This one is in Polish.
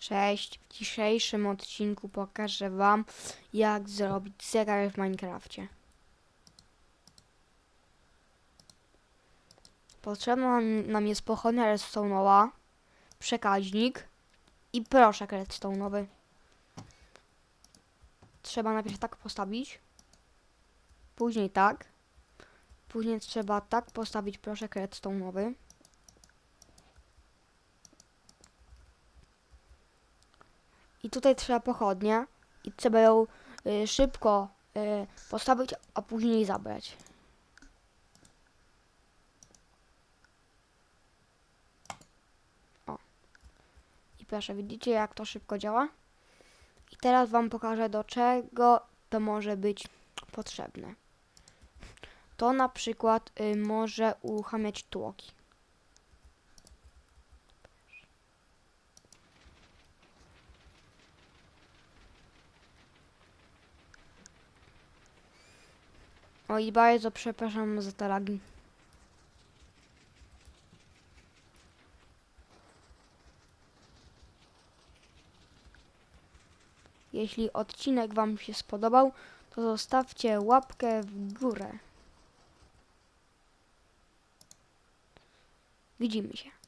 Cześć, w dzisiejszym odcinku pokażę wam jak zrobić zegar w Minecrafcie. Potrzebna nam- jest pochodnia redstone'owa, przekaźnik i proszek redstone'owy. Trzeba najpierw tak postawić, później tak, później trzeba tak postawić proszek redstone'owy. I tutaj trzeba pochodnię i trzeba ją y, szybko y, postawić, a później zabrać. O. I proszę, widzicie jak to szybko działa? I teraz wam pokażę do czego to może być potrzebne. To na przykład y, może uruchamiać tłoki. Oj, bardzo przepraszam za te lagi. Jeśli odcinek Wam się spodobał, to zostawcie łapkę w górę. Widzimy się.